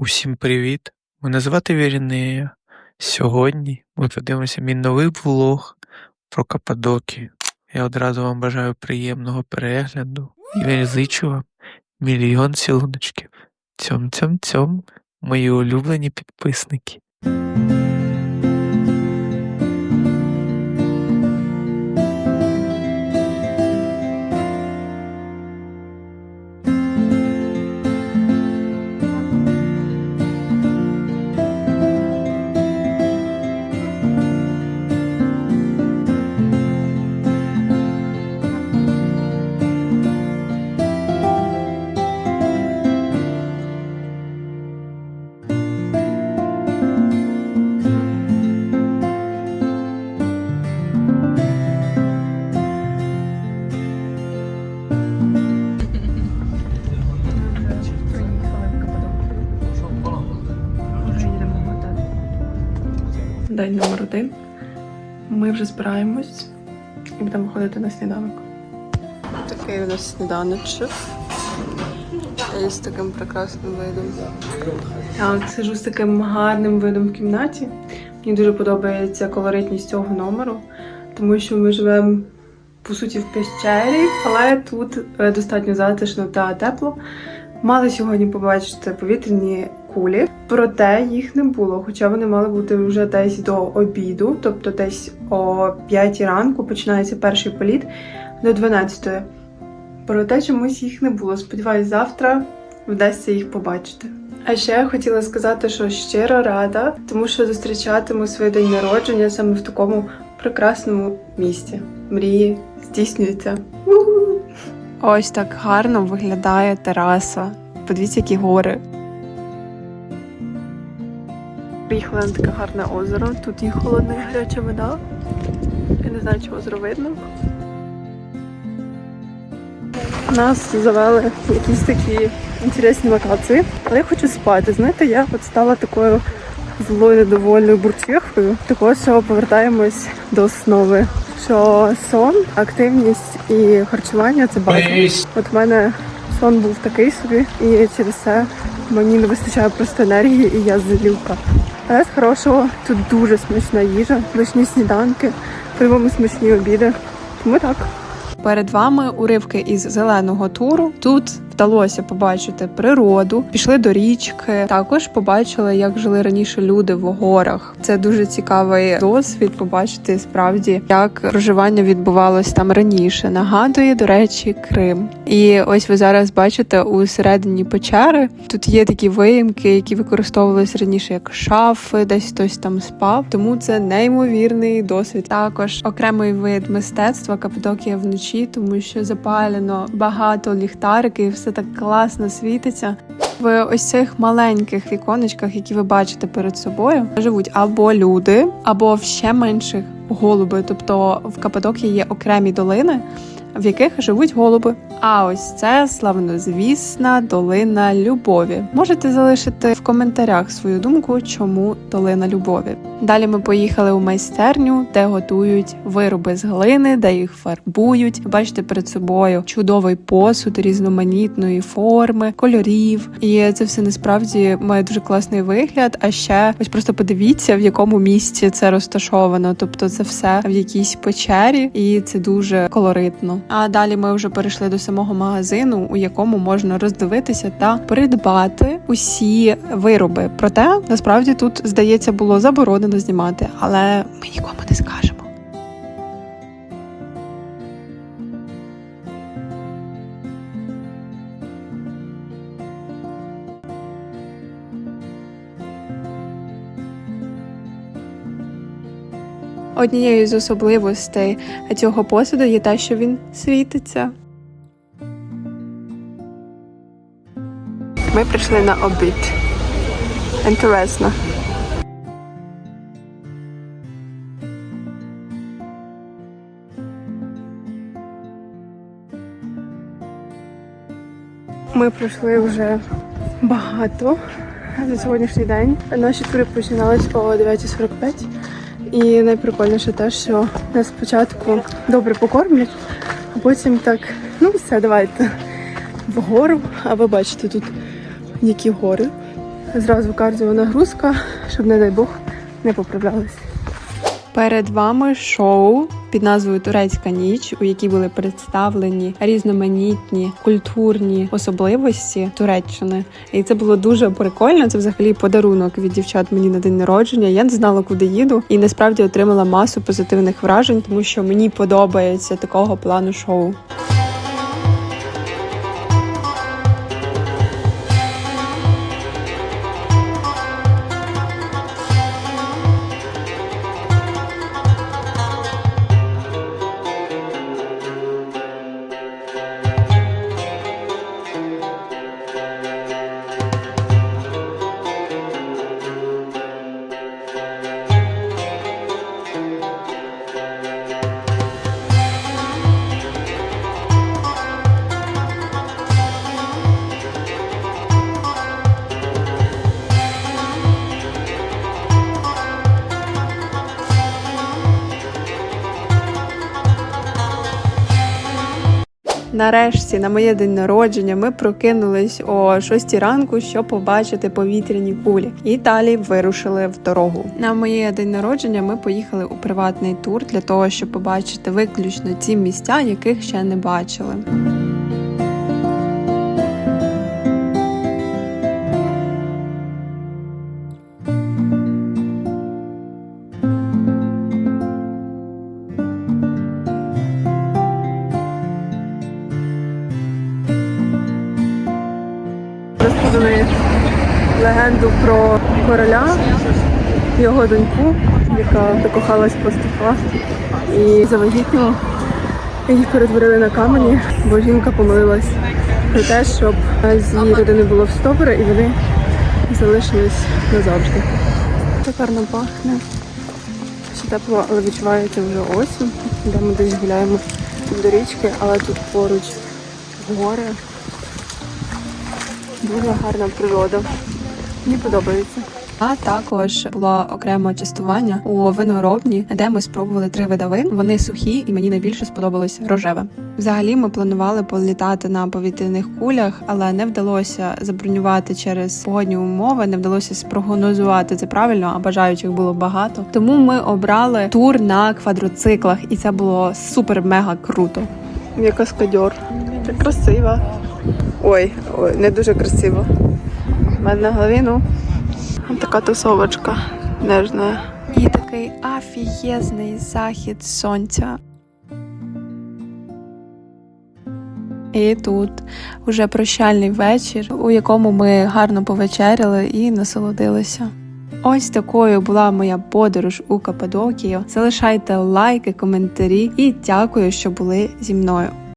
Усім привіт! Мене звати Вірінея. Сьогодні ми подивимося мій новий влог про Каппадокію. Я одразу вам бажаю приємного перегляду і зичу вам мільйон цілуночків. Цьом-цьом-цьом, мої улюблені підписники. День номер один. Ми вже збираємось і будемо виходити на сніданок. Такий у нас сніданочок. І з таким прекрасним видом. Так, сижу з таким гарним видом в кімнаті. Мені дуже подобається колоритність цього номеру, тому що ми живемо по суті в пещері, але тут е, достатньо затишно та тепло. Мали сьогодні побачити повітряні кулі, проте їх не було, хоча вони мали бути вже десь до обіду, тобто десь о 5 ранку починається перший політ до 12. Проте чомусь їх не було. Сподіваюсь, завтра вдасться їх побачити. А ще я хотіла сказати, що щиро рада, тому що зустрічатиму свій день народження саме в такому прекрасному місті. Мрії здійснюються. Ось так гарно виглядає тераса. Подивіться, які гори. Приїхали на таке гарне озеро. Тут є холодна і гаряча вода. Я не знаю, чи озеро видно. Нас завели в якісь такі інтересні локації. Але я хочу спати. Знаєте, я от стала такою злою недовольною бурчехою. Також що повертаємось до основи. Що сон, активність і харчування це база. От в мене сон був такий собі, і через це мені не вистачає просто енергії, і я злюка. Але з хорошого тут дуже смачна їжа, смачні сніданки, по-любому смачні обіди. Тому так. Перед вами уривки із зеленого туру. Тут вдалося побачити природу, пішли до річки. Також побачили, як жили раніше люди в горах. Це дуже цікавий досвід. Побачити справді, як проживання відбувалось там раніше. Нагадує, до речі, Крим. І ось ви зараз бачите у середині печери. Тут є такі виїмки, які використовувалися раніше як шафи, десь хтось там спав. Тому це неймовірний досвід. Також окремий вид мистецтва Каппадокія вночі, тому що запалено багато ліхтариків, все так класно світиться. В ось цих маленьких віконечках, які ви бачите перед собою, живуть або люди, або в ще менших голуби. Тобто в Каппадокії є окремі долини, в яких живуть голуби. А ось це славнозвісна долина любові. Можете залишити в коментарях свою думку, чому долина любові. Далі ми поїхали у майстерню, де готують вироби з глини, де їх фарбують. Бачите перед собою чудовий посуд різноманітної форми, кольорів. І це все насправді має дуже класний вигляд. А ще ось просто подивіться, в якому місці це розташовано. Тобто, це все в якійсь печері, і це дуже колоритно. А далі ми вже перейшли до самого магазину, у якому можна роздивитися та придбати усі вироби. Проте насправді тут здається було заборонено знімати, але ми нікому не скажемо. Однією з особливостей цього посуду є те, що він світиться. Ми прийшли на обід. Інтересно. Ми пройшли вже багато за сьогоднішній день. Наші тури починались о 9.45. І найприкольніше те, що нас спочатку добре покормлять, а потім так, ну все, давайте вгору. А ви бачите тут які гори. Зразу кардіонагрузка, щоб, не дай Бог, не поправлялись. Перед вами шоу під назвою Турецька ніч, у якій були представлені різноманітні культурні особливості Туреччини. І це було дуже прикольно. Це взагалі подарунок від дівчат мені на день народження. Я не знала, куди їду, і насправді отримала масу позитивних вражень, тому що мені подобається такого плану шоу. Нарешті, на моє день народження, ми прокинулись о 6 ранку, щоб побачити повітряні кулі. І далі вирушили в дорогу. На моє день народження ми поїхали у приватний тур для того, щоб побачити виключно ті місця, яких ще не бачили. Легенду про короля, його доньку, яка закохалась в пастуха і завагітніла. Їх перетворили на камені, бо жінка помилилась про те, щоб з її родини було в стопори і вони залишились назавжди. Так гарно пахне. Ще тепло, але відчувається вже осінь. Де ми десь гуляємо до річки, але тут поруч гори. Дуже гарна природа. Мені подобається. А також було окреме частування у виноробні, де ми спробували три види вин. Вони сухі, і мені найбільше сподобалось рожеве. Взагалі, ми планували політати на повітряних кулях, але не вдалося забронювати через погодні умови, не вдалося спрогнозувати це правильно, а бажаючих було багато. Тому ми обрали тур на квадроциклах, і це було супер мега круто. Я каскадьор. Це красиво. Ой, ой, не дуже красиво. У мене на голові, ну, така тусовочка нежна. І такий афієзний захід сонця. І тут уже прощальний вечір, у якому ми гарно повечеряли і насолодилися. Ось такою була моя подорож у Каппадокію. Залишайте лайки, коментарі і дякую, що були зі мною.